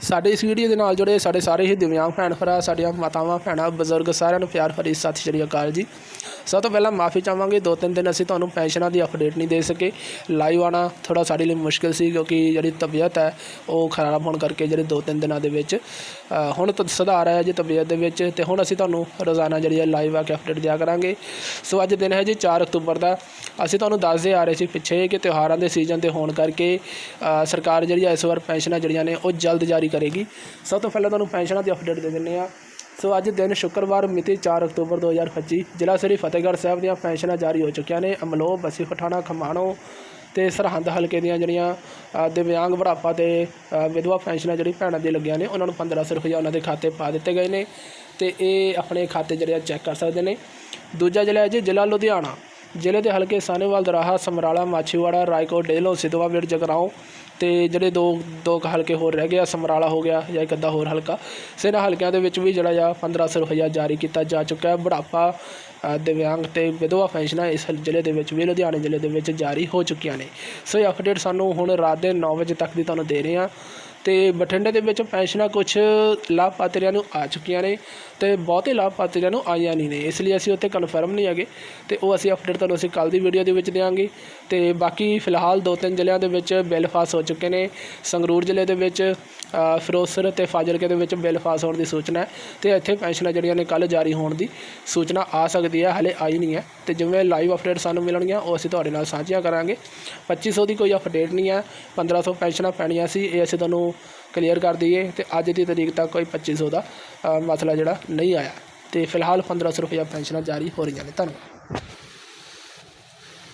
ਸਾਡੇ ਇਸ ਵੀਡੀਓ ਦੇ ਨਾਲ ਜੁੜੇ ਸਾਡੇ ਸਾਰੇ ਹੀ ਦਿਵਿਆਂਗ ਭੈਣ ਭਰਾ, ਸਾਡੀਆਂ ਮਾਤਾਵਾਂ, ਭੈਣਾਂ, ਬਜ਼ੁਰਗ ਸਾਰਿਆਂ ਨੂੰ ਪਿਆਰ ਭਰੀ ਸਤਿ ਸ਼੍ਰੀ ਅਕਾਲ ਜੀ। ਸਭ ਤੋਂ ਪਹਿਲਾਂ ਮਾਫੀ ਚਾਹਾਂਗੇ। ਦੋ ਤਿੰਨ ਦਿਨ ਅਸੀਂ ਤੁਹਾਨੂੰ ਪੈਨਸ਼ਨਾਂ ਦੀ ਅਪਡੇਟ ਨਹੀਂ ਦੇ ਸਕੇ। ਲਾਈਵ ਆਣਾ ਥੋੜਾ ਸਾਡੇ ਲਈ ਮੁਸ਼ਕਿਲ ਸੀ ਕਿਉਂਕਿ ਜਿਹੜੀ ਤਬੀਅਤ ਹੈ, ਉਹ ਖਰਾਬ ਹੋਣ ਕਰਕੇ ਜਿਹੜੇ ਦੋ ਤਿੰਨ ਦਿਨਾਂ ਦੇ ਵਿੱਚ ਹੁਣ ਤਾਂ ਸੁਧਾਰ ਆਇਆ ਜੀ ਤਬੀਅਤ ਦੇ ਵਿੱਚ ਤੇ ਹੁਣ ਅਸੀਂ ਤੁਹਾਨੂੰ ਰੋਜ਼ਾਨਾ ਜਿਹੜੀ ਹੈ ਲਾਈਵ ਆ ਕੇ ਅਪਡੇਟ ਦਿਆ ਕਰਾਂਗੇ। ਸੋ ਅੱਜ ਦਿਨ ਹੈ ਜੀ 4 ਅਕਤੂਬਰ ਦਾ। ਅਸੀਂ ਤੁਹਾਨੂੰ ਦੱਸਦੇ ਆ ਰਹੇ ਸੀ ਪਿੱਛੇ ਕਿ ਤਿਉਹਾਰਾਂ ਦੇ ਸੀਜ਼ਨ ਤੇ ਹੋਣ ਕਰਕੇ ਸਰਕਾਰ ਜਿਹੜੀ ਹੈ ਇਸ ਵਾਰ ਪੈਨਸ਼ਨਾਂ ਜਿਹੜੀਆਂ ਨੇ, ਉਹ ਜਲਦ ਜਾਰੀ ਕਰੇਗੀ। ਸਭ ਤੋਂ ਪਹਿਲਾਂ ਤੁਹਾਨੂੰ ਪੈਨਸ਼ਨਾਂ ਦੀ ਅਪਡੇਟ ਦੇ ਦਿੰਦੇ ਆ ਸੋ ਅੱਜ ਦਿਨ ਸ਼ੁੱਕਰਵਾਰ ਮਿਤੀ 4 ਅਕਤੂਬਰ 2025 ਜ਼ਿਲ੍ਹਾ ਸ੍ਰੀ ਫਤਿਹਗੜ੍ਹ ਸਾਹਿਬ ਦੀਆਂ ਪੈਨਸ਼ਨਾਂ ਜਾਰੀ ਹੋ ਚੁੱਕੀਆਂ ਨੇ। ਅਮਲੋਹ, ਬਸੀ ਪਠਾਣਾ ਖਮਾਣੋ ਤੇ ਸਰਹੰਦ ਹਲਕੇ ਦੀਆਂ ਜਿਹੜੀਆਂ ਦਿਵਿਆਂਗ ਬੁਢਾਪਾ ਤੇ ਵਿਧਵਾ ਪੈਨਸ਼ਨਾਂ ਜਿਹੜੀ ਭੈਣਾਂ ਦੀ ਲੱਗੀਆਂ ਨੇ, ਉਹਨਾਂ ਨੂੰ 1500 ਰੁਪਏ ਉਹਨਾਂ ਦੇ ਖਾਤੇ ਪਾ ਦਿੱਤੇ ਗਏ ਨੇ ਤੇ ਇਹ ਆਪਣੇ ਖਾਤੇ ਜਿਹੜੇ ਆ ਚੈੱਕ ਕਰ ਸਕਦੇ ਨੇ। ਦੂਜਾ ਜ਼ਿਲ੍ਹਾ ਹੈ ਜੀ, ਜ਼ਿਲ੍ਹਾ ਲੁਧਿਆਣਾ। ਜ਼ਿਲ੍ਹੇ ਦੇ ਹਲਕੇ ਸਾਨੇਵਾਲ ਦਰਾਹਾ ਸਮਰਾਲਾ ਮਾਛੀਵਾੜਾ ਰਾਏਕੋਟ ਡੇਲੋ ਸਿੱਧਵਾਂ ਵਿੜ ਜਗਰਾਓਂ ਤੇ ਜਿਹੜੇ ਦੋ ਦੋ ਕੁ ਹਲਕੇ ਹੋਰ ਰਹਿ ਗਏ ਆ ਸਮਰਾਲਾ ਹੋ ਗਿਆ ਜਾਂ ਇੱਕ ਅੱਧਾ ਹੋਰ ਹਲਕਾ। ਸੋ ਇਹਨਾਂ ਹਲਕਿਆਂ ਦੇ ਵਿੱਚ ਵੀ ਜਿਹੜਾ ਆ 1500 ਰੁਪਇਆ ਜਾਰੀ ਕੀਤਾ ਜਾ ਚੁੱਕਾ ਹੈ। ਬੁਢਾਪਾ ਅ, ਦਿਵਿਆਂਗ ਤੇ ਵਿਧਵਾ ਪੈਨਸ਼ਨਾਂ ਇਸ ਜ਼ਿਲ੍ਹੇ ਦੇ ਵਿੱਚ ਵੀ ਲੁਧਿਆਣੇ ਜ਼ਿਲ੍ਹੇ ਦੇ ਵਿੱਚ ਜਾਰੀ ਹੋ ਚੁੱਕੀਆਂ ਨੇ। ਸੋ ਇਹ ਅਪਡੇਟ ਸਾਨੂੰ ਹੁਣ ਰਾਤ ਦੇ 9 ਵਜੇ ਤੱਕ ਦੀ ਤੁਹਾਨੂੰ ਦੇ ਰਹੇ ਹਾਂ। ਤੇ ਬਠਿੰਡੇ ਦੇ ਵਿੱਚ ਪੈਨਸ਼ਨਾਂ ਕੁਝ ਲਾਭਪਾਤਰੀਆਂ ਨੂੰ ਆ ਚੁੱਕੀਆਂ ਨੇ ਤੇ ਬਹੁਤੇ ਲਾਭਪਾਤਰੀਆਂ ਨੂੰ ਆਈਆਂ ਨਹੀਂ ਨੇ। ਇਸ ਲਈ ਅਸੀਂ ਉੱਥੇ ਕਨਫਰਮ ਨਹੀਂ ਹੈਗੇ ਤੇ ਉਹ ਅਸੀਂ ਅਪਡੇਟ ਤੁਹਾਨੂੰ ਅਸੀਂ ਕੱਲ ਦੀ ਵੀਡੀਓ ਦੇ ਵਿੱਚ ਦੇਵਾਂਗੇ ਤੇ ਬਾਕੀ ਫਿਲਹਾਲ ਦੋ ਤਿੰਨ ਜ਼ਿਲ੍ਹਿਆਂ ਦੇ ਵਿੱਚ ਬਿੱਲ ਪਾਸ ਹੋ ਚੁੱਕੇ ਨੇ। ਸੰਗਰੂਰ ਜ਼ਿਲ੍ਹੇ ਦੇ ਵਿੱਚ ਅ, ਫਿਰੋਜ਼ਪੁਰ ਤੇ ਫਾਜ਼ਿਲਕੇ ਦੇ ਵਿੱਚ ਬਿੱਲ ਪਾਸ ਹੋਣ ਦੀ ਸੂਚਨਾ ਹੈ ਤੇ ਇੱਥੇ ਪੈਨਸ਼ਨਾਂ ਜਿਹੜੀਆਂ ਨੇ ਕੱਲ ਜਾਰੀ ਹੋਣ ਦੀ ਸੂਚਨਾ ਆ ਸਕਦੀ ਹੈ ਹਲੇ ਆਈ ਨਹੀਂ ਹੈ। ਤੇ ਜਿਵੇਂ ਲਾਈਵ ਅਪਡੇਟ ਸਾਨੂੰ ਮਿਲਣਗੀਆਂ, ਉਹ ਅਸੀਂ ਤੁਹਾਡੇ ਨਾਲ ਸਾਂਝੀਆਂ ਕਰਾਂਗੇ। 2500 ਦੀ ਕੋਈ ਅਪਡੇਟ ਨਹੀਂ ਹੈ 1500 ਪੈਨਸ਼ਨਾਂ ਪੈਣੀਆਂ ਸੀ, ਇਹ ਅਸੀਂ ਤੁਹਾਨੂੰ ਕਲੀਅਰ ਕਰ ਦਈਏ ਤੇ ਅੱਜ ਦੀ ਤਰੀਕ ਤੱਕ ਕੋਈ 2500 ਦਾ ਮਸਲਾ ਜਿਹੜਾ ਨਹੀਂ ਆਇਆ। ਤੇ ਫਿਲਹਾਲ 1500 ਰੁਪਏ ਪੈਨਸ਼ਨਾਂ ਜਾਰੀ ਹੋ ਰਹੀਆਂ ਨੇ, ਧੰਨਵਾਦ।